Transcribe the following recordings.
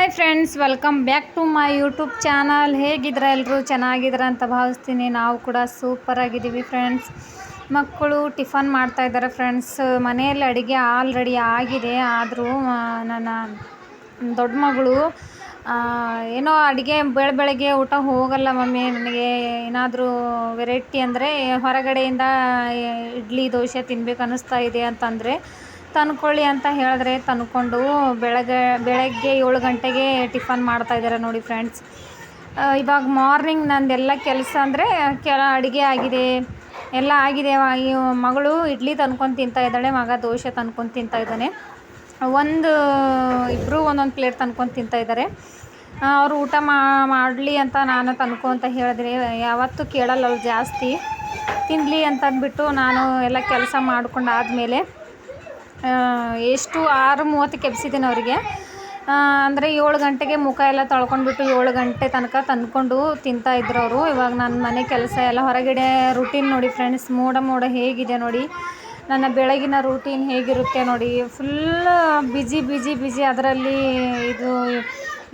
Hi friends, welcome back to my YouTube channel. ಹೇಗಿದ್ರೆ ಎಲ್ಲರೂ? ಚೆನ್ನಾಗಿದ್ರ ಅಂತ ಭಾವಿಸ್ತೀನಿ. ನಾವು ಕೂಡ ಸೂಪರ್ ಆಗಿದ್ದೀವಿ ಫ್ರೆಂಡ್ಸ್. ಮಕ್ಕಳು ಟಿಫನ್ ಮಾಡ್ತಾ ಇದ್ದಾರೆ ಫ್ರೆಂಡ್ಸ್. ಮನೆಯಲ್ಲಿ ಅಡುಗೆ ಆಲ್ರೆಡಿ ಆಗಿದೆ. ಆದರೂ ನನ್ನ ದೊಡ್ಡ ಮಗಳು ಏನೋ ಅಡುಗೆ ಬೆಳ ಬೆಳಗ್ಗೆ ಊಟ ಹೋಗಲ್ಲ ಮಮ್ಮಿ. ನನಗೆ ಏನಾದರೂ ವೆರೈಟಿ ಅಂದರೆ ಹೊರಗಡೆಯಿಂದ ಇಡ್ಲಿ, ದೋಸೆ ತಿನ್ಬೇಕು ಅನ್ನಿಸ್ತಾ ಇದೆ ಅಂತಂದರೆ ತಂದ್ಕೊಳ್ಳಿ ಅಂತ ಹೇಳಿದ್ರೆ ತಂದ್ಕೊಂಡು ಬೆಳಗ್ಗೆ ಬೆಳಗ್ಗೆ ಏಳು ಗಂಟೆಗೆ ಟಿಫನ್ ಮಾಡ್ತಾ ಇದ್ದಾರೆ ನೋಡಿ ಫ್ರೆಂಡ್ಸ್. ಇವಾಗ ಮಾರ್ನಿಂಗ್ ನಂದೆಲ್ಲ ಕೆಲಸ ಅಂದರೆ ಕೆಲ ಅಡುಗೆ ಆಗಿದೆ. ಎಲ್ಲ ಆಗಿದೆ. ಮಗಳು ಇಡ್ಲಿ ತಂದ್ಕೊಂಡು ತಿಂತಾ ಇದ್ದಾಳೆ, ಮಗ ದೋಸೆ ತಂದ್ಕೊಂಡು ತಿಂತಾ ಇದ್ದಾನೆ. ಒಂದು ಇಬ್ಬರು ಒಂದೊಂದು ಪ್ಲೇಟ್ ತಂದ್ಕೊಂಡು ತಿಂತಾ ಇದ್ದಾರೆ. ಅವರು ಊಟ ಮಾಡಲಿ ಅಂತ ನಾನು ತಂದ್ಕೊ ಅಂತ ಹೇಳಿದ್ರೆ, ಯಾವತ್ತೂ ಕೇಳಲ್ಲ ಅವ್ರು ಜಾಸ್ತಿ. ತಿನ್ನಲಿ ಅಂತಂದ್ಬಿಟ್ಟು ನಾನು ಎಲ್ಲ ಕೆಲಸ ಮಾಡ್ಕೊಂಡು ಆದಮೇಲೆ ಎಷ್ಟು ಆರು ಮೂವತ್ತಕ್ಕೆ ಎಬ್ಸಿದ್ದೀನಿ ಅವರಿಗೆ. ಅಂದರೆ ಏಳು ಗಂಟೆಗೆ ಮುಖ ಎಲ್ಲ ತೊಳ್ಕೊಂಡ್ಬಿಟ್ಟು ಏಳು ಗಂಟೆ ತನಕ ತಂದ್ಕೊಂಡು ತಿಂತಾ ಇದ್ರು ಅವರು. ಇವಾಗ ನನ್ನ ಮನೆ ಕೆಲಸ ಎಲ್ಲ ಹೊರಗಡೆ ರೂಟೀನ್ ನೋಡಿ ಫ್ರೆಂಡ್ಸ್ ಮೋಡ ಮೋಡ ಹೇಗಿದೆ ನೋಡಿ. ನನ್ನ ಬೆಳಗಿನ ರೂಟೀನ್ ಹೇಗಿರುತ್ತೆ ನೋಡಿ. ಫುಲ್ ಬಿಜಿ ಬಿಜಿ ಬಿಜಿ ಅದರಲ್ಲಿ ಇದು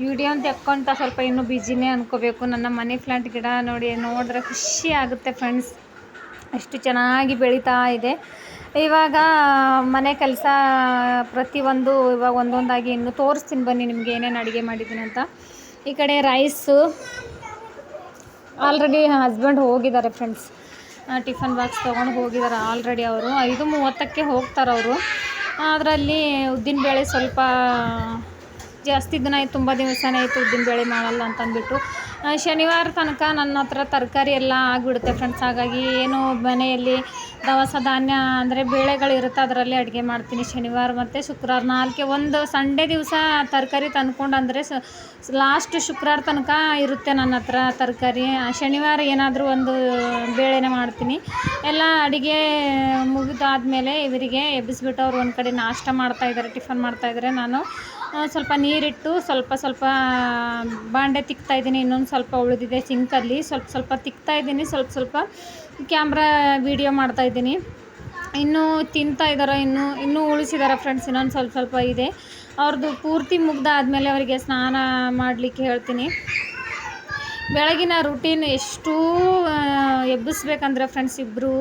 ವಿಡಿಯೋ ಅಂತ ಎಕ್ಕೊಂತ ಸ್ವಲ್ಪ ಇನ್ನೂ ಬಿಜಿನೇ ಅಂದ್ಕೋಬೇಕು ನನ್ನ ಮನಿ ಪ್ಲಾಂಟ್ ಗಿಡ ನೋಡಿ ನೋಡಿದ್ರೆ ಖುಷಿ ಆಗುತ್ತೆ ಫ್ರೆಂಡ್ಸ್ ಅಷ್ಟು ಚೆನ್ನಾಗಿ ಬೆಳೀತಾ ಇದೆ. ಇವಾಗ, ಮನೆ ಕೆಲಸ ಪ್ರತಿಯೊಂದು ಇವಾಗ ಒಂದೊಂದಾಗಿ ಇನ್ನು ತೋರಿಸ್ತೀನಿ ಬನ್ನಿ ನಿಮ್ಗೆ ಏನೇನು ಅಡುಗೆ ಮಾಡಿದ್ದೀನಿ ಅಂತ. ಈ ಕಡೆ ರೈಸು ಆಲ್ರೆಡಿ ಹಸ್ಬೆಂಡ್ ಹೋಗಿದ್ದಾರೆ ಫ್ರೆಂಡ್ಸ್ ಟಿಫನ್ ಬಾಕ್ಸ್ ತೊಗೊಂಡು ಹೋಗಿದ್ದಾರೆ ಆಲ್ರೆಡಿ ಅವರು. ಐದು ಮೂವತ್ತಕ್ಕೆ ಹೋಗ್ತಾರೆ ಅವರು. ಅದರಲ್ಲಿ ಉದ್ದಿನಬೇಳೆ ಸ್ವಲ್ಪ ಜಾಸ್ತಿ ದಿನ ಆಯ್ತು, ತುಂಬ ದಿವಸನೇ ಆಯಿತು ಉದ್ದಿನಬೇಳೆ ಮಾಡಲ್ಲ ಅಂತಂದ್ಬಿಟ್ಟು. ಶನಿವಾರ ತನಕ ನನ್ನ ಹತ್ರ ತರಕಾರಿ ಎಲ್ಲ ಆಗಿಬಿಡುತ್ತೆ ಫ್ರೆಂಡ್ಸ್ ಹಾಗಾಗಿ ಏನು ಮನೆಯಲ್ಲಿ ದವಸ ಧಾನ್ಯ ಅಂದರೆ ಬೇಳೆಗಳಿರುತ್ತೆ ಅದರಲ್ಲಿ ಅಡುಗೆ ಮಾಡ್ತೀನಿ ಶನಿವಾರ ಮತ್ತು ಶುಕ್ರವಾರ. ನಾಲ್ಕೆ, ಒಂದು ಸಂಡೇ ದಿವಸ ತರಕಾರಿ ತಂದ್ಕೊಂಡು ಅಂದರೆ ಲಾಸ್ಟ್ ಶುಕ್ರವಾರ ತನಕ ಇರುತ್ತೆ ನನ್ನ ಹತ್ರ ತರಕಾರಿ. ಶನಿವಾರ ಏನಾದರೂ ಒಂದು ಬೇಳೆನೇ ಮಾಡ್ತೀನಿ. ಎಲ್ಲ ಅಡುಗೆ ಮುಗಿದಾದ್ಮೇಲೆ ಇವರಿಗೆ ಎಬ್ಬಿಸ್ಬಿಟ್ಟು ಅವ್ರು ಒಂದು ಕಡೆ ನಾಷ್ಟ ಮಾಡ್ತಾಯಿದ್ದಾರೆ ಟಿಫನ್ ಮಾಡ್ತಾಯಿದ್ದಾರೆ ನಾನು ಸ್ವಲ್ಪ ನೀರಿಟ್ಟು ಸ್ವಲ್ಪ ಸ್ವಲ್ಪ ಬಾಂಡೆ ತಿಕ್ತಾ ಇದ್ದೀನಿ, ಇನ್ನೊಂದು ಸ್ವಲ್ಪ ಉಳಿದಿದೆ ಸಿಂಕಲ್ಲಿ. ಸ್ವಲ್ಪ ಸ್ವಲ್ಪ ತಿಕ್ತಾ ಇದ್ದೀನಿ, ಸ್ವಲ್ಪ ಸ್ವಲ್ಪ ಕ್ಯಾಮ್ರಾ ವೀಡಿಯೋ ಮಾಡ್ತಾ ಇದ್ದೀನಿ. ಇನ್ನೂ ತಿಂತಾ ಇದ್ದಾರೆ ಇನ್ನೂ ಇನ್ನೂ ಉಳಿಸಿದ್ದಾರೆ ಫ್ರೆಂಡ್ಸ್, ಇನ್ನೊಂದು ಸ್ವಲ್ಪ ಸ್ವಲ್ಪ ಇದೆ. ಅವ್ರದ್ದು ಪೂರ್ತಿ ಮುಗ್ದಾದ್ಮೇಲೆ ಅವರಿಗೆ ಸ್ನಾನ ಮಾಡಲಿಕ್ಕೆ ಹೇಳ್ತೀನಿ. ಬೆಳಗಿನ ರುಟೀನ್ ಎಷ್ಟು ಎಬ್ಬಿಸ್ಬೇಕಂದ್ರೆ ಫ್ರೆಂಡ್ಸ್ ಇಬ್ಬರು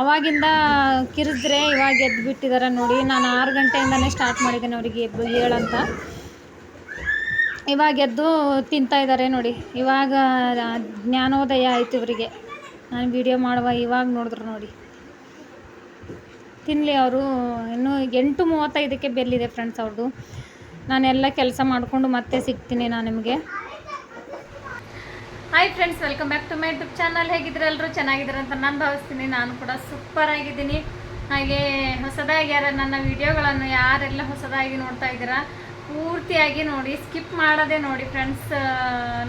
ಅವಾಗಿಂದ ಕಿರಿದ್ರೆ ಇವಾಗ ಎದ್ದು ಬಿಟ್ಟಿದ್ದಾರೆ ನೋಡಿ. ನಾನು ಆರು ಗಂಟೆಯಿಂದನೇ ಸ್ಟಾರ್ಟ್ ಮಾಡಿದ್ದೇನೆ ಅವರಿಗೆ ಎದ್ದು ಅಂತ ಇವಾಗ ಎದ್ದು ತಿಂತಾ ಇದ್ದಾರೆ ನೋಡಿ. ಇವಾಗ ಜ್ಞಾನೋದಯ ಆಯಿತು ಇವರಿಗೆ. ನಾನು ವಿಡಿಯೋ ಮಾಡುವ ಇವಾಗ ನೋಡಿದ್ರು ನೋಡಿ. ತಿನ್ನಲಿ ಅವರು. ಇನ್ನು ಎಂಟು ಮೂವತ್ತೈದಕ್ಕೆ ಬೆಲ್ಲಿದೆ ಫ್ರೆಂಡ್ಸ್ ಅವ್ರದ್ದು ನಾನೆಲ್ಲ ಕೆಲಸ ಮಾಡಿಕೊಂಡು ಮತ್ತೆ ಸಿಗ್ತೀನಿ ನಾನು ನಿಮಗೆ. Hi friends welcome back to my YouTube channel ಹೇಗಿದ್ರೆ ಎಲ್ಲರೂ? ಚೆನ್ನಾಗಿದ್ದಾರೆ ಅಂತ ನಾನು ಭಾವಿಸ್ತೀನಿ. ನಾನು ಕೂಡ ಸೂಪರ್ ಆಗಿದ್ದೀನಿ. ಹಾಗೆ ಹೊಸದಾಗಿ ಯಾರು ನನ್ನ ವಿಡಿಯೋಗಳನ್ನು ಯಾರೆಲ್ಲ ಹೊಸದಾಗಿ ನೋಡ್ತಾ ಇದ್ದೀರಾ, ಪೂರ್ತಿಯಾಗಿ ನೋಡಿ ಸ್ಕಿಪ್ ಮಾಡದೆ ನೋಡಿ ಫ್ರೆಂಡ್ಸ್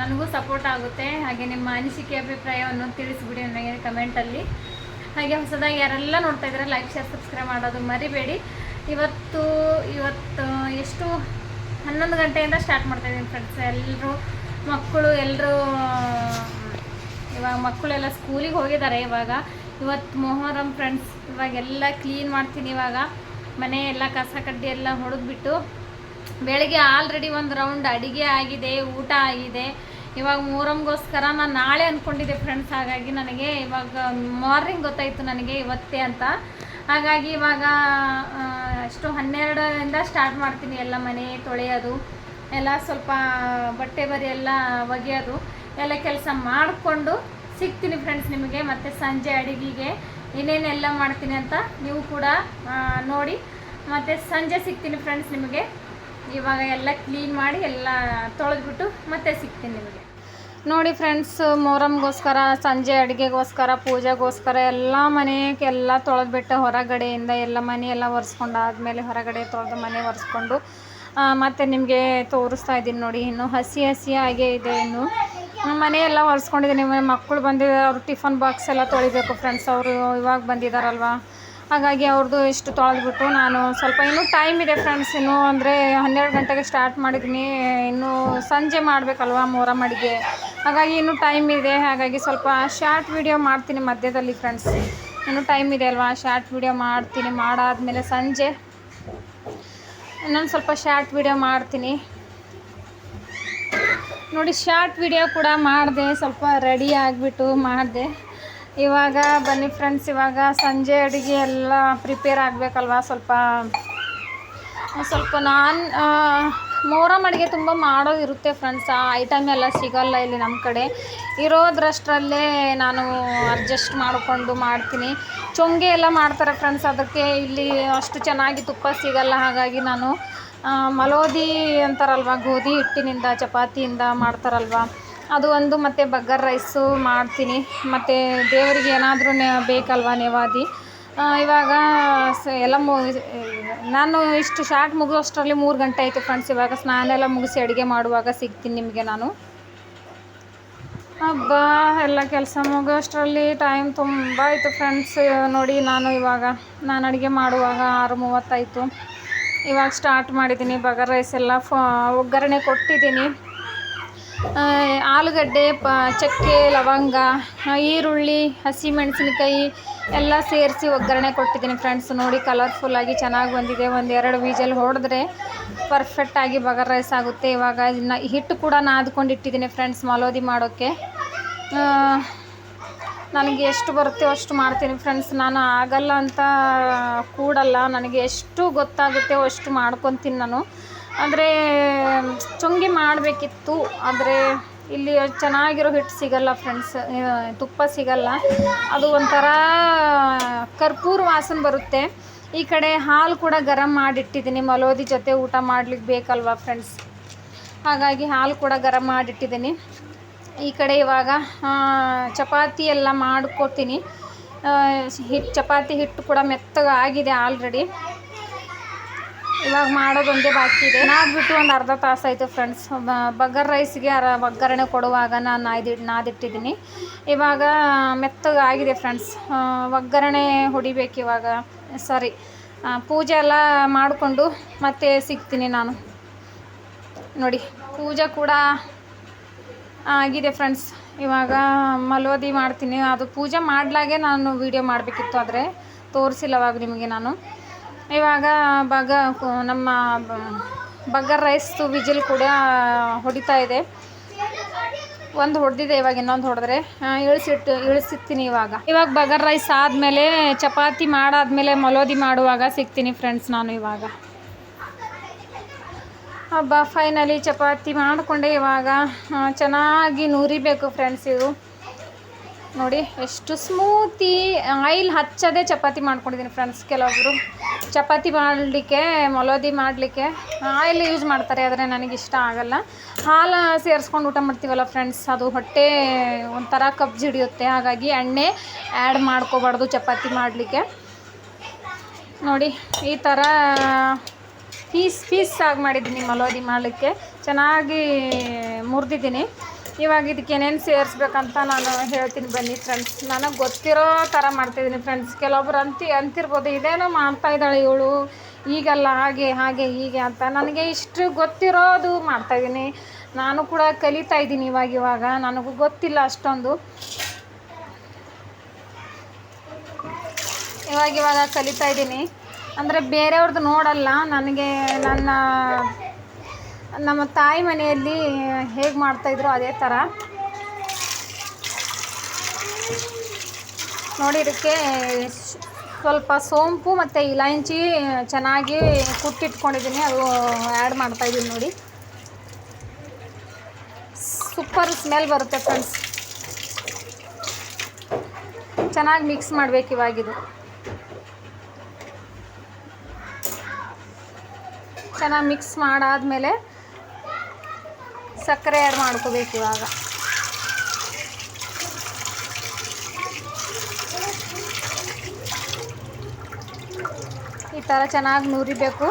ನನಗೂ ಸಪೋರ್ಟ್ ಆಗುತ್ತೆ. ಹಾಗೆ ನಿಮ್ಮ ಅನಿಸಿಕೆ, ಅಭಿಪ್ರಾಯವನ್ನು ತಿಳಿಸ್ಬಿಡಿ ನನಗೆ ಕಮೆಂಟಲ್ಲಿ ಹಾಗೆ ಹೊಸದಾಗಿ ಯಾರೆಲ್ಲ ನೋಡ್ತಾ ಇದ್ದಾರೆ ಲೈಕ್ ಶೇರ್ ಸಬ್ಸ್ಕ್ರೈಬ್ ಮಾಡೋದು ಮರಿಬೇಡಿ. ಇವತ್ತು ಇವತ್ತು, ಎಷ್ಟು ಹನ್ನೊಂದು ಗಂಟೆಯಿಂದ ಸ್ಟಾರ್ಟ್ ಮಾಡ್ತಾಯಿದ್ದೀನಿ ಫ್ರೆಂಡ್ಸ್ ಎಲ್ಲರೂ. ಮಕ್ಕಳು ಎಲ್ಲರೂ ಇವಾಗ ಮಕ್ಕಳೆಲ್ಲ ಸ್ಕೂಲಿಗೆ ಹೋಗಿದ್ದಾರೆ ಇವಾಗ. ಇವತ್ತು ಮೊಹರಂ ಫ್ರೆಂಡ್ಸ್ ಇವಾಗೆಲ್ಲ ಕ್ಲೀನ್ ಮಾಡ್ತೀನಿ ಇವಾಗ. ಮನೆ ಎಲ್ಲ ಕಸ ಕಡ್ಡಿ ಎಲ್ಲ ಹೊಡೆದ್ಬಿಟ್ಟು ಬೆಳಗ್ಗೆ ಆಲ್ರೆಡಿ ಒಂದು ರೌಂಡ್ ಅಡುಗೆ ಆಗಿದೆ, ಊಟ ಆಗಿದೆ. ಇವಾಗ ಮೊಹರಂಗೋಸ್ಕರ ನಾನು ನಾಳೆ ಅಂದ್ಕೊಂಡಿದ್ದೆ ಫ್ರೆಂಡ್ಸ್ ಹಾಗಾಗಿ ನನಗೆ ಇವಾಗ ಮಾರ್ನಿಂಗ್ ಗೊತ್ತಾಯಿತು ನನಗೆ ಇವತ್ತೇ ಅಂತ. ಹಾಗಾಗಿ ಇವಾಗ ಅಷ್ಟು ಹನ್ನೆರಡರಿಂದ ಸ್ಟಾರ್ಟ್ ಮಾಡ್ತೀನಿ ಎಲ್ಲ ಮನೆ ತೊಳೆಯೋದು. ಎಲ್ಲ ಸ್ವಲ್ಪ ಬಟ್ಟೆ ಬರಿ ಎಲ್ಲ ಒಗೆಯೋದು, ಎಲ್ಲ ಕೆಲಸ ಮಾಡಿಕೊಂಡು ಸಿಗ್ತೀನಿ ಫ್ರೆಂಡ್ಸ್ ನಿಮಗೆ, ಮತ್ತು ಸಂಜೆ ಅಡುಗೆಗೆ ಏನೇನೆಲ್ಲ ಮಾಡ್ತೀನಿ ಅಂತ ನೀವು ಕೂಡ ನೋಡಿ, ಮತ್ತು ಸಂಜೆ ಸಿಗ್ತೀನಿ ಫ್ರೆಂಡ್ಸ್ ನಿಮಗೆ. ಇವಾಗ ಎಲ್ಲ ಕ್ಲೀನ್ ಮಾಡಿ ಎಲ್ಲ ತೊಳೆದ್ಬಿಟ್ಟು ಮತ್ತೆ ಸಿಗ್ತೀನಿ ನಿಮಗೆ. ನೋಡಿ ಫ್ರೆಂಡ್ಸ್ ಮೊಹರಮ್ಗೋಸ್ಕರ ಸಂಜೆ ಅಡುಗೆಗೋಸ್ಕರ, ಪೂಜೆಗೋಸ್ಕರ ಎಲ್ಲ ಮನೆಗೆಲ್ಲ ತೊಳೆದ್ಬಿಟ್ಟು ಹೊರಗಡೆಯಿಂದ ಎಲ್ಲ ಮನೆ ಎಲ್ಲ ಒರೆಸ್ಕೊಂಡಾದ್ಮೇಲೆ ಹೊರಗಡೆ ತೊಳೆದು ಮನೆ ಒರೆಸ್ಕೊಂಡು ಮತ್ತೆ ನಿಮಗೆ ತೋರಿಸ್ತಾ ಇದ್ದೀನಿ ನೋಡಿ, ಇನ್ನು ಹಸಿ ಹಸಿ ಹಾಗೆ ಇದೆ ಇನ್ನು. ಮನೆಯೆಲ್ಲ ಒರೆಸ್ಕೊಂಡಿದ್ದೀನಿ ಮಕ್ಕಳು ಬಂದಿದ್ದಾರೆ ಅವ್ರ ಟಿಫನ್ ಬಾಕ್ಸ್ ಎಲ್ಲ ತೊಳಿಬೇಕು ಫ್ರೆಂಡ್ಸ್ ಅವರು ಇವಾಗ ಬಂದಿದ್ದಾರಲ್ವಾ ಹಾಗಾಗಿ ಅವ್ರದ್ದು ಇಷ್ಟು ತೊಳೆದ್ಬಿಟ್ಟು ನಾನು ಸ್ವಲ್ಪ ಇನ್ನೂ ಟೈಮ್ ಇದೆ ಫ್ರೆಂಡ್ಸ್ ಇನ್ನೂ ಅಂದರೆ ಹನ್ನೆರಡು ಗಂಟೆಗೆ ಸ್ಟಾರ್ಟ್ ಮಾಡಿದ್ದೀನಿ. ಇನ್ನೂ ಸಂಜೆ ಮಾಡಬೇಕಲ್ವಾ ಮೊಹರಂ ಅಡುಗೆ? ಹಾಗಾಗಿ ಇನ್ನೂ ಟೈಮ್ ಇದೆ, ಹಾಗಾಗಿ ಸ್ವಲ್ಪ ಶಾರ್ಟ್ ವಿಡಿಯೋ ಮಾಡ್ತೀನಿ ಮಧ್ಯದಲ್ಲಿ ಫ್ರೆಂಡ್ಸ್ ಇನ್ನೂ ಟೈಮ್ ಇದೆ ಅಲ್ವಾ? ಶಾರ್ಟ್ ವಿಡಿಯೋ ಮಾಡ್ತೀನಿ, ಮಾಡಾದಮೇಲೆ ಸಂಜೆ ಇನ್ನೊಂದು ಸ್ವಲ್ಪ ಶಾರ್ಟ್ ವಿಡಿಯೋ ಮಾಡ್ತೀನಿ. ನೋಡಿ ಶಾರ್ಟ್ ವಿಡಿಯೋ ಕೂಡ ಮಾಡಿದೆ, ಸ್ವಲ್ಪ ರೆಡಿ ಆಗಿಬಿಟ್ಟು ಮಾಡಿದೆ. ಇವಾಗ ಬನ್ನಿ ಫ್ರೆಂಡ್ಸ್ ಇವಾಗ ಸಂಜೆ ಅಡುಗೆ ಎಲ್ಲ ಪ್ರಿಪೇರ್ ಆಗಬೇಕಲ್ವ ಸ್ವಲ್ಪ? ಸ್ವಲ್ಪ ನಾನು ಮೊಹರಮ್ ಅಡುಗೆ ತುಂಬ ಮಾಡೋ ಇರುತ್ತೆ ಫ್ರೆಂಡ್ಸ್ ಆ ಐಟಮ್ ಎಲ್ಲ ಸಿಗೋಲ್ಲ ಇಲ್ಲಿ ನಮ್ಮ ಕಡೆ. ಇರೋದ್ರಷ್ಟರಲ್ಲೇ ನಾನು ಅಡ್ಜಸ್ಟ್ ಮಾಡಿಕೊಂಡು ಮಾಡ್ತೀನಿ. ಚೊಂಗೆ ಎಲ್ಲ ಮಾಡ್ತಾರೆ ಫ್ರೆಂಡ್ಸ್ ಅದಕ್ಕೆ ಇಲ್ಲಿ ಅಷ್ಟು ಚೆನ್ನಾಗಿ ತುಪ್ಪ ಸಿಗಲ್ಲ. ಹಾಗಾಗಿ ನಾನು ಮಲೋದಿ ಅಂತಾರಲ್ವ, ಗೋಧಿ ಹಿಟ್ಟಿನಿಂದ, ಚಪಾತಿಯಿಂದ ಮಾಡ್ತಾರಲ್ವ. ಅದು ಒಂದು ಮತ್ತು ಬಗ್ಗರ್ ರೈಸು ಮಾಡ್ತೀನಿ. ಮತ್ತು ದೇವರಿಗೆ ಏನಾದರೂ ನೆ ಬೇಕಲ್ವ ನೆವಾದಿ? ಇವಾಗ ಸ, ಎಲ್ಲ ಮು ನಾನು ಇಷ್ಟು ಶಾರ್ಟ್ ಮುಗಿಯೋಷ್ಟರಲ್ಲಿ ಮೂರು ಗಂಟೆ ಆಯಿತು ಫ್ರೆಂಡ್ಸ್ ಇವಾಗ. ಸ್ನಾನ ಎಲ್ಲ ಮುಗಿಸಿ ಅಡುಗೆ ಮಾಡುವಾಗ ಸಿಗ್ತೀನಿ ನಿಮಗೆ ನಾನು. ಹಬ್ಬ ಎಲ್ಲ ಕೆಲಸ ಮುಗಿಯೋಷ್ಟರಲ್ಲಿ ಟೈಮ್ ತುಂಬ ಆಯಿತು ಫ್ರೆಂಡ್ಸ್ ನೋಡಿ, ನಾನು ಇವಾಗ, ನಾನು ಅಡುಗೆ ಮಾಡುವಾಗ ಆರು ಮೂವತ್ತಾಯಿತು ಇವಾಗ ಸ್ಟಾರ್ಟ್ ಮಾಡಿದ್ದೀನಿ ಬಗರ್ ರೈಸ್ ಎಲ್ಲ ಫ, ಒಗ್ಗರಣೆ ಕೊಟ್ಟಿದ್ದೀನಿ. ಆಲೂಗಡ್ಡೆ, ಪ, ಚಕ್ಕೆ, ಲವಂಗ, ಈರುಳ್ಳಿ ಹಸಿಮೆಣಸಿನ್ಕಾಯಿ ಎಲ್ಲ ಸೇರಿಸಿ ಒಗ್ಗರಣೆ ಕೊಟ್ಟಿದ್ದೀನಿ ಫ್ರೆಂಡ್ಸ್ ನೋಡಿ ಕಲರ್ಫುಲ್ಲಾಗಿ ಚೆನ್ನಾಗಿ ಬಂದಿದೆ. ಒಂದು ಎರಡು ವೀಜಲ್ ಹೊಡೆದ್ರೆ ಪರ್ಫೆಕ್ಟಾಗಿ ಬಗರ್ ರೈಸ್ ಆಗುತ್ತೆ. ಇವಾಗ ಇನ್ನು ಹಿಟ್ಟು ಕೂಡ ನಾದ್ಕೊಂಡು ಇಟ್ಟಿದ್ದೀನಿ ಫ್ರೆಂಡ್ಸ್ ಮಲೋದಿ ಮಾಡೋಕ್ಕೆ ನನಗೆ ಎಷ್ಟು ಬರುತ್ತೆ ಅಷ್ಟು ಮಾಡ್ತೀನಿ ಫ್ರೆಂಡ್ಸ್ ನಾನು ಆಗಲ್ಲ ಅಂತ ಕೂಡಲ್ಲ. ನನಗೆ ಎಷ್ಟು ಗೊತ್ತಾಗುತ್ತೆ ಅಷ್ಟು ಮಾಡ್ಕೊತೀನಿ ನಾನು. ಆದರೆ, ಚುಂಗಿ ಮಾಡಬೇಕಿತ್ತು. ಆದರೆ ಇಲ್ಲಿ ಚೆನ್ನಾಗಿರೋ ಹಿಟ್ಟು ಸಿಗಲ್ಲ ಫ್ರೆಂಡ್ಸ್ ತುಪ್ಪ ಸಿಗಲ್ಲ. ಅದು ಒಂಥರ ಕರ್ಪೂರ ವಾಸನೆ ಬರುತ್ತೆ. ಈ ಕಡೆ ಹಾಲು ಕೂಡ ಗರಂ ಮಾಡಿಟ್ಟಿದ್ದೀನಿ. ಮಲೋದಿ ಜೊತೆ ಊಟ ಮಾಡ್ಲಿಕ್ಕೆ ಬೇಕಲ್ವಾ ಫ್ರೆಂಡ್ಸ್ ಹಾಗಾಗಿ ಹಾಲು ಕೂಡ ಗರಂ ಮಾಡಿಟ್ಟಿದ್ದೀನಿ. ಈ ಕಡೆ ಇವಾಗ ಚಪಾತಿ ಎಲ್ಲ ಮಾಡ್ಕೊತೀನಿ ಹಿಟ್ಟು ಚಪಾತಿ ಹಿಟ್ಟು ಕೂಡ ಮೆತ್ತಗೆ ಆಗಿದೆ ಆಲ್ರೆಡಿ ಇವಾಗ ಮಾಡೋದೊಂದೇ ಬಾಕಿ ಇದೆ. ನಾದ್ಬಿಟ್ಟು ಒಂದು ಅರ್ಧ ತಾಸು ಆಯಿತು ಫ್ರೆಂಡ್ಸ್ ಬಗ್ಗರ್ ರೈಸ್ಗೆ ಅರ ಒಗ್ಗರಣೆ ಕೊಡುವಾಗ ನಾನು ನಾದಿ ನಾದಿಟ್ಟಿದ್ದೀನಿ. ಇವಾಗ ಮೆತ್ತಗಾಗಿದೆ ಫ್ರೆಂಡ್ಸ್ ಒಗ್ಗರಣೆ ಹೊಡಿಬೇಕು ಇವಾಗ. ಸಾರಿ. ಪೂಜೆ ಎಲ್ಲ ಮಾಡಿಕೊಂಡು ಮತ್ತೆ ಸಿಗ್ತೀನಿ ನಾನು. ನೋಡಿ, ಪೂಜೆ ಕೂಡ ಆಗಿದೆ ಫ್ರೆಂಡ್ಸ್ ಇವಾಗ ಮಲೋದಿ ಮಾಡ್ತೀನಿ. ಅದು ಪೂಜೆ ಮಾಡ್ಲಾಗೆ ನಾನು ವೀಡಿಯೋ ಮಾಡಬೇಕಿತ್ತು ಆದರೆ ತೋರಿಸಿಲ್ಲವಾಗ ನಿಮಗೆ ನಾನು. ಇವಾಗ ಬಗ ನಮ್ಮ ಬಗರ್ ರೈಸ್ದು ವಿಜಿಲ್ ಕೂಡ ಹೊಡಿತಾ ಇದೆ. ಒಂದು ಹೊಡೆದಿದೆ, ಇವಾಗ ಇನ್ನೊಂದು ಹೊಡೆದ್ರೆ. ಇಳಿಸಿಟ್ಟು ಇಳಿಸಿರ್ತೀನಿ ಇವಾಗ. ಇವಾಗ ಬಗರ್ ರೈಸ್ ಆದಮೇಲೆ ಚಪಾತಿ ಮಾಡಾದಮೇಲೆ ಮಲೋದಿ ಮಾಡುವಾಗ ಸಿಗ್ತೀನಿ ಫ್ರೆಂಡ್ಸ್ ನಾನು ಇವಾಗ. ಹಬ್ಬ ಫೈನಲಿ ಚಪಾತಿ ಮಾಡಿಕೊಂಡೆ ಇವಾಗ. ಚೆನ್ನಾಗಿ ನುರಿಬೇಕು ಫ್ರೆಂಡ್ಸ್ ಇದು. ನೋಡಿ, ಎಷ್ಟು ಸ್ಮೂತಿ. ಆಯಿಲ್ ಹಚ್ಚದೇ ಚಪಾತಿ ಮಾಡ್ಕೊಂಡಿದ್ದೀನಿ ಫ್ರೆಂಡ್ಸ್ ಕೆಲವೊಬ್ಬರು ಚಪಾತಿ ಮಾಡಲಿಕ್ಕೆ, ಮೊಲೋದಿ ಮಾಡಲಿಕ್ಕೆ ಆಯಿಲ್ ಯೂಸ್ ಮಾಡ್ತಾರೆ, ಆದರೆ ನನಗೆ ಇಷ್ಟ ಆಗಲ್ಲ. ಹಾಲು ಸೇರಿಸ್ಕೊಂಡು ಊಟ ಮಾಡ್ತೀವಲ್ಲ ಫ್ರೆಂಡ್ಸ್ ಅದು ಹೊಟ್ಟೆ ಒಂಥರ ಕಬ್ಜಿ ಹಿಡಿಯುತ್ತೆ. ಹಾಗಾಗಿ ಎಣ್ಣೆ ಆ್ಯಡ್ ಮಾಡ್ಕೋಬಾರ್ದು ಚಪಾತಿ ಮಾಡಲಿಕ್ಕೆ. ನೋಡಿ, ಈ ಥರ ಪೀಸ್ ಪೀಸ್ ಆಗಿ ಮಾಡಿದ್ದೀನಿ ಮಲೋದಿ ಮಾಡಲಿಕ್ಕೆ. ಚೆನ್ನಾಗಿ ಮುರಿದಿದ್ದೀನಿ. ಇವಾಗ ಇದಕ್ಕೆ ಏನೇನು ಸೇರಿಸ್ಬೇಕಂತ ನಾನು ಹೇಳ್ತೀನಿ ಬನ್ನಿ ಫ್ರೆಂಡ್ಸ್ ನನಗೆ ಗೊತ್ತಿರೋ ಥರ ಮಾಡ್ತಾಯಿದ್ದೀನಿ ಫ್ರೆಂಡ್ಸ್ ಕೆಲವೊಬ್ರು ಅಂತಿ, ಅಂತಿರ್ಬೋದು, ಇದೇನೋ ಮಾಡ್ತಾ ಇದ್ದಾಳೆ ಇವಳು. ಈಗಲ್ಲ ಹಾಗೆ ಹಾಗೆ, ಹೀಗೆ ಅಂತ ನನಗೆ ಇಷ್ಟು ಗೊತ್ತಿರೋದು ಮಾಡ್ತಾಯಿದ್ದೀನಿ ನಾನು ಕೂಡ ಕಲಿತಾ ಇದ್ದೀನಿ ಇವಾಗ ಇವಾಗ. ನನಗೂ ಗೊತ್ತಿಲ್ಲ ಅಷ್ಟೊಂದು. ಇವಾಗ ಇವಾಗ ಕಲಿತಾ ಇದ್ದೀನಿ. ಅಂದರೆ ಬೇರೆಯವ್ರದ್ದು ನೋಡಲ್ಲ. ನನಗೆ ನನ್ನ ನಮ್ಮ ತಾಯಿ ಮನೆಯಲ್ಲಿ ಹೇಗೆ ಮಾಡ್ತಾಯಿದ್ರು ಅದೇ ಥರ ನೋಡಿ, ಇದಕ್ಕೆ ಸ್ವಲ್ಪ ಸೋಂಪು ಮತ್ತು ಇಲಾಂಚಿ ಚೆನ್ನಾಗಿ ಕುಟ್ಟಿಟ್ಕೊಂಡಿದ್ದೀನಿ. ಅದು ಆ್ಯಡ್ ಮಾಡ್ತಾಯಿದ್ದೀನಿ ನೋಡಿ. ಸೂಪರ್ ಸ್ಮೆಲ್ ಬರುತ್ತೆ ಫ್ರೆಂಡ್ಸ್ ಚೆನ್ನಾಗಿ ಮಿಕ್ಸ್ ಮಾಡಬೇಕು ಇವಾಗಿದು ಚೆನ್ನಾಗಿ ಮಿಕ್ಸ್ ಮಾಡಾದ್ಮೇಲೆ ಸಕ್ಕರೆ ಆ್ಯಡ್ ಮಾಡ್ಕೋಬೇಕು ಇವಾಗ? ಈ ಥರ ಚೆನ್ನಾಗಿ ನುರಿಬೇಕು.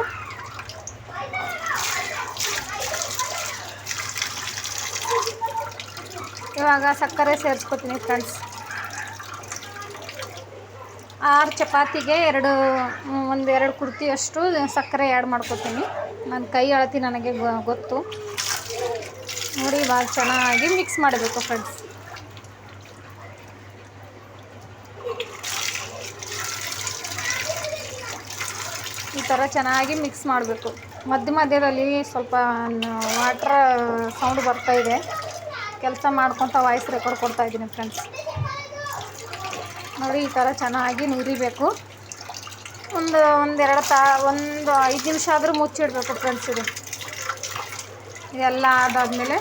ಇವಾಗ ಸಕ್ಕರೆ ಸೇರಿಸ್ಕೊತೀನಿ ಫ್ರೆಂಡ್ಸ್ ಆರು ಚಪಾತಿಗೆ ಎರಡು, ಒಂದು ಎರಡು ಕುರ್ತಿಯಷ್ಟು ಸಕ್ಕರೆ ಆ್ಯಡ್ ಮಾಡ್ಕೊತೀನಿ. ನನ್ನ ಕೈ ಅಳತಿ ನನಗೆ ಗೊತ್ತು. ನೋಡಿ ಭಾಳ ಚೆನ್ನಾಗಿ ಮಿಕ್ಸ್ ಮಾಡಬೇಕು ಫ್ರೆಂಡ್ಸ್ ಈ ಥರ ಚೆನ್ನಾಗಿ ಮಿಕ್ಸ್ ಮಾಡಬೇಕು. ಮಧ್ಯ ಮಧ್ಯದಲ್ಲಿ ಸ್ವಲ್ಪ ವಾಟ್ರ್ ಸೌಂಡ್ ಬರ್ತಾ ಇದೆ. ಕೆಲಸ ಮಾಡ್ಕೊತ ವಾಯ್ಸ್ ರೆಕಾರ್ಡ್ ಕೊಡ್ತಾ ಇದ್ದೀನಿ ಫ್ರೆಂಡ್ಸ್ ನೋಡಿ, ಈ ಥರ ಚೆನ್ನಾಗಿ ನುರಿಬೇಕು. ಒಂದು, ಒಂದೆರಡು ತಾ, ಒಂದು ಐದು ನಿಮಿಷ ಆದರೂ ಮುಚ್ಚಿಡಬೇಕು ಫ್ರೆಂಡ್ಸ್ ಇದು. ಇದೆಲ್ಲ ಆದಾದಮೇಲೆ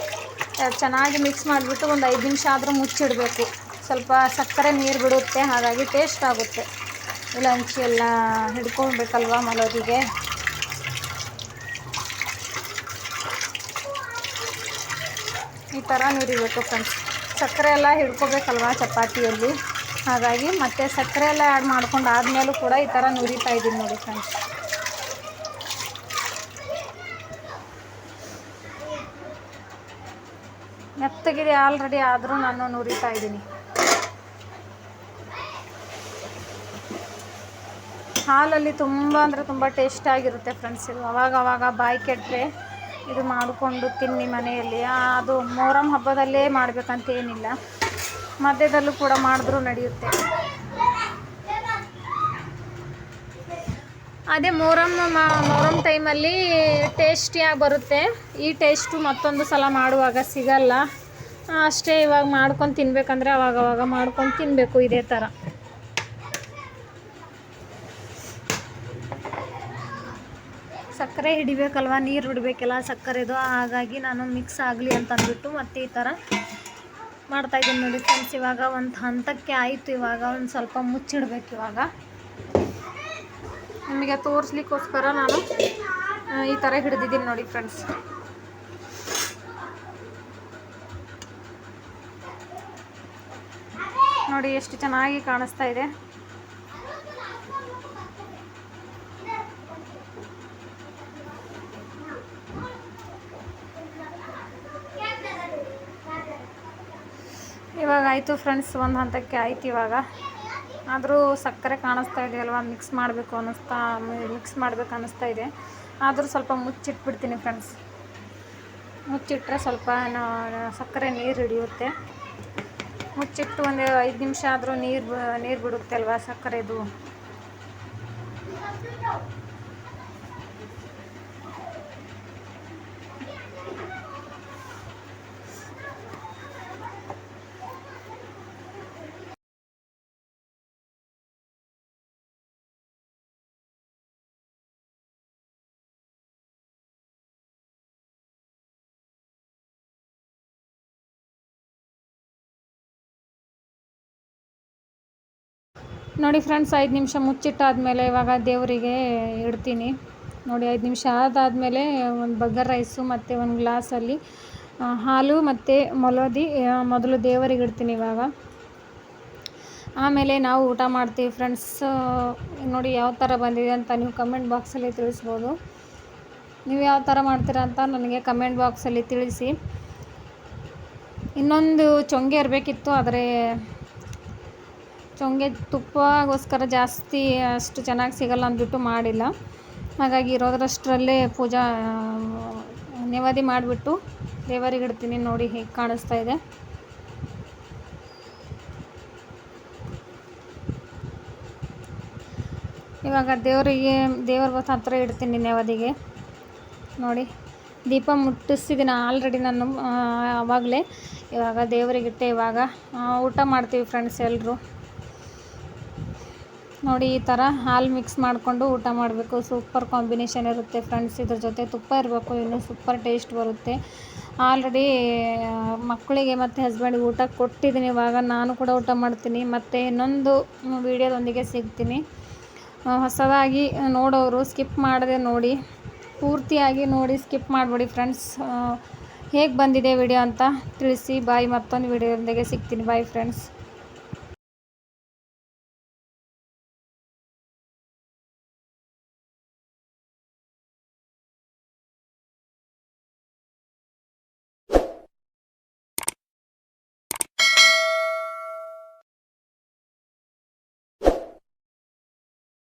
ಚೆನ್ನಾಗಿ ಮಿಕ್ಸ್ ಮಾಡಿಬಿಟ್ಟು ಒಂದು ಐದು ನಿಮಿಷ ಆದರೂ ಮುಚ್ಚಿಡಬೇಕು. ಸ್ವಲ್ಪ ಸಕ್ಕರೆ ನೀರು ಬಿಡುತ್ತೆ, ಹಾಗಾಗಿ ಟೇಸ್ಟ್ ಆಗುತ್ತೆ. ಇಲ್ಲ ಹಂಚಿ ಎಲ್ಲ ಹಿಡ್ಕೊಳ್ಬೇಕಲ್ವ ಮಲೋದಿಗೆ? ಈ ಥರ ನೀರಿಬೇಕು ಫ್ರೆಂಡ್ಸ್ ಸಕ್ಕರೆ ಎಲ್ಲ ಹಿಡ್ಕೋಬೇಕಲ್ವ ಚಪಾತಿಯಲ್ಲಿ? ಹಾಗಾಗಿ ಮತ್ತೆ ಸಕ್ಕರೆ ಎಲ್ಲ ಆ್ಯಡ್ ಮಾಡ್ಕೊಂಡು ಆದಮೇಲೂ ಕೂಡ ಈ ಥರ ನುರಿತಾ ಇದ್ದೀನಿ ನೋಡಿ ಫ್ರೆಂಡ್ಸ್ ಮೆತ್ತಗಿದೆ ಆಲ್ರೆಡಿ ಆದರೂ ನಾನು ನುರಿತಾ ಇದ್ದೀನಿ. ಹಾಲಲ್ಲಿ ತುಂಬ ಅಂದರೆ ತುಂಬ ಟೇಸ್ಟಾಗಿರುತ್ತೆ ಫ್ರೆಂಡ್ಸ್ ಇದು ಅವಾಗ ಅವಾಗ ಬಾಯಿ ಕೆಟ್ಟರೆ ಇದು ಮಾಡಿಕೊಂಡು ತಿನ್ನಿ ಮನೆಯಲ್ಲಿ. ಅದು ಮೊಹರಂ ಹಬ್ಬದಲ್ಲೇ ಮಾಡಬೇಕಂತ ಏನಿಲ್ಲ. ಮಧ್ಯದಲ್ಲೂ ಕೂಡ ಮಾಡಿದ್ರೂ ನಡೆಯುತ್ತೆ. ಅದೇ ಮೊಹರಂ ಮೊಹರಂ ಟೈಮಲ್ಲಿ ಟೇಸ್ಟಿಯಾಗಿ ಬರುತ್ತೆ. ಈ ಟೇಸ್ಟು ಮತ್ತೊಂದು ಸಲ ಮಾಡುವಾಗ ಸಿಗಲ್ಲ. ಅಷ್ಟೇ ಇವಾಗ ಮಾಡ್ಕೊಂಡು ತಿನ್ಬೇಕಂದ್ರೆ ಅವಾಗ ಅವಾಗ ಮಾಡ್ಕೊಂಡು ತಿನ್ನಬೇಕು ಇದೇ ಥರ ಸಕ್ಕರೆ ಹಿಡಿಬೇಕಲ್ವ? ನೀರು ಬಿಡಬೇಕಲ್ಲ ಸಕ್ಕರೆದು. ಹಾಗಾಗಿ ನಾನು ಮಿಕ್ಸ್ ಆಗಲಿ ಅಂತ ಅಂದ್ಬಿಟ್ಟು ಮತ್ತೆ ಈ ಥರ ಮಾಡ್ತಾಯಿದ್ದೀನಿ ನೋಡಿ ಫ್ರೆಂಡ್ಸ್ ಇವಾಗ ಒಂದು ಹಂತಕ್ಕೆ ಆಯಿತು. ಇವಾಗ ಒಂದು ಸ್ವಲ್ಪ ಮುಚ್ಚಿಡ್ಬೇಕು ಇವಾಗ. ನಿಮಗೆ ತೋರಿಸ್ಲಿಕ್ಕೋಸ್ಕರ ನಾನು ಈ ಥರ ಹಿಡಿದಿದ್ದೀನಿ ನೋಡಿ ಫ್ರೆಂಡ್ಸ್ ನೋಡಿ ಎಷ್ಟು ಚೆನ್ನಾಗಿ ಕಾಣಿಸ್ತಾ ಇದೆ. ಇವಾಗ ಆಯಿತು ಫ್ರೆಂಡ್ಸ್ ಒಂದು ಹಂತಕ್ಕೆ ಆಯ್ತು ಇವಾಗ. ಆದರೂ ಸಕ್ಕರೆ ಕಾಣಿಸ್ತಾ ಇದೆ ಅಲ್ವಾ? ಮಿಕ್ಸ್ ಮಾಡಬೇಕು ಅನ್ನಿಸ್ತಾ ಮಿಕ್ಸ್ ಮಾಡಬೇಕು ಅನ್ನಿಸ್ತಾ ಇದೆ. ಆದರೂ ಸ್ವಲ್ಪ ಮುಚ್ಚಿಟ್ಬಿಡ್ತೀನಿ ಫ್ರೆಂಡ್ಸ್ ಮುಚ್ಚಿಟ್ರೆ ಸ್ವಲ್ಪ ಸಕ್ಕರೆ ನೀರು ಹಿಡಿಯುತ್ತೆ. ಮುಚ್ಚಿಟ್ಟು ಒಂದು ಐದು ನಿಮಿಷ ಆದರೂ ನೀರು ನೀರು ಬಿಡುತ್ತೆ ಅಲ್ವಾ ಸಕ್ಕರೆದು? ನೋಡಿ ಫ್ರೆಂಡ್ಸ್ ಐದು ನಿಮಿಷ ಮುಚ್ಚಿಟ್ಟಾದಮೇಲೆ ಇವಾಗ ದೇವರಿಗೆ ಇಡ್ತೀನಿ. ನೋಡಿ, ಐದು ನಿಮಿಷ ಅದಾದಮೇಲೆ ಒಂದು ಬಗ್ಗರ್ ರೈಸು ಮತ್ತು ಒಂದು ಗ್ಲಾಸಲ್ಲಿ ಹಾಲು ಮತ್ತು ಮೊಲೋದಿ ಮೊದಲು ದೇವರಿಗೆ ಇಡ್ತೀನಿ ಇವಾಗ. ಆಮೇಲೆ ನಾವು ಊಟ ಮಾಡ್ತೀವಿ ಫ್ರೆಂಡ್ಸ್ ನೋಡಿ ಯಾವ ಥರ ಬಂದಿದೆ ಅಂತ ನೀವು ಕಮೆಂಟ್ ಬಾಕ್ಸಲ್ಲಿ ತಿಳಿಸ್ಬೋದು. ನೀವು ಯಾವ ಥರ ಮಾಡ್ತೀರಾ ಅಂತ ನನಗೆ ಕಮೆಂಟ್ ಬಾಕ್ಸಲ್ಲಿ ತಿಳಿಸಿ. ಇನ್ನೊಂದು ಚೊಂಗೆ ಇರಬೇಕಿತ್ತು, ಆದರೆ ಚೊಂಗೆ ತುಪ್ಪಗೋಸ್ಕರ ಜಾಸ್ತಿ ಅಷ್ಟು ಚೆನ್ನಾಗಿ ಸಿಗಲ್ಲ ಅಂದ್ಬಿಟ್ಟು ಮಾಡಿಲ್ಲ. ಹಾಗಾಗಿ ಇರೋದ್ರಷ್ಟರಲ್ಲೇ ಪೂಜಾ ನೆವದಿ ಮಾಡಿಬಿಟ್ಟು ದೇವರಿಗೆ ಇಡ್ತೀನಿ ನೋಡಿ ಹೇಗೆ ಕಾಣಿಸ್ತಾ ಇದೆ. ಇವಾಗ ದೇವರಿಗೆ, ದೇವ್ರ ಬಸ್ ಹತ್ರ ಇಡ್ತೀನಿ ನೆವದಿಗೆ. ನೋಡಿ, ದೀಪ ಮುಟ್ಟಿಸಿದ್ದೀನಿ ಆಲ್ರೆಡಿ ನಾನು ಆವಾಗಲೇ ಇವಾಗ ದೇವರಿಗಿಟ್ಟೆ ಇವಾಗ ಊಟ ಮಾಡ್ತೀವಿ ಫ್ರೆಂಡ್ಸ್ ಎಲ್ಲರೂ ನೋಡಿ, ಈ ಥರ ಹಾಲು ಮಿಕ್ಸ್ ಮಾಡಿಕೊಂಡು ಊಟ ಮಾಡಬೇಕು. ಸೂಪರ್ ಕಾಂಬಿನೇಷನ್ ಇರುತ್ತೆ ಫ್ರೆಂಡ್ಸ್ ಇದ್ರ ಜೊತೆ ತುಪ್ಪ ಇರಬೇಕು. ಇನ್ನೂ ಸೂಪರ್ ಟೇಸ್ಟ್ ಬರುತ್ತೆ. ಆಲ್ರೆಡಿ ಮಕ್ಕಳಿಗೆ ಮತ್ತು ಹಸ್ಬೆಂಡಿಗೆ ಊಟ ಕೊಟ್ಟಿದ್ದೀನಿ. ಇವಾಗ ನಾನು ಕೂಡ ಊಟ ಮಾಡ್ತೀನಿ. ಮತ್ತು ಇನ್ನೊಂದು ವೀಡಿಯೋದೊಂದಿಗೆ ಸಿಗ್ತೀನಿ. ಹೊಸದಾಗಿ ನೋಡೋರು ಸ್ಕಿಪ್ ಮಾಡದೆ ನೋಡಿ. ಪೂರ್ತಿಯಾಗಿ ನೋಡಿ ಸ್ಕಿಪ್ ಮಾಡಿಬಿಡಿ ಫ್ರೆಂಡ್ಸ್ ಹೇಗೆ ಬಂದಿದೆ ವಿಡಿಯೋ ಅಂತ ತಿಳಿಸಿ. ಬಾಯ್ ಮತ್ತೊಂದು ವಿಡಿಯೋದೊಂದಿಗೆ ಸಿಗ್ತೀನಿ. Bye friends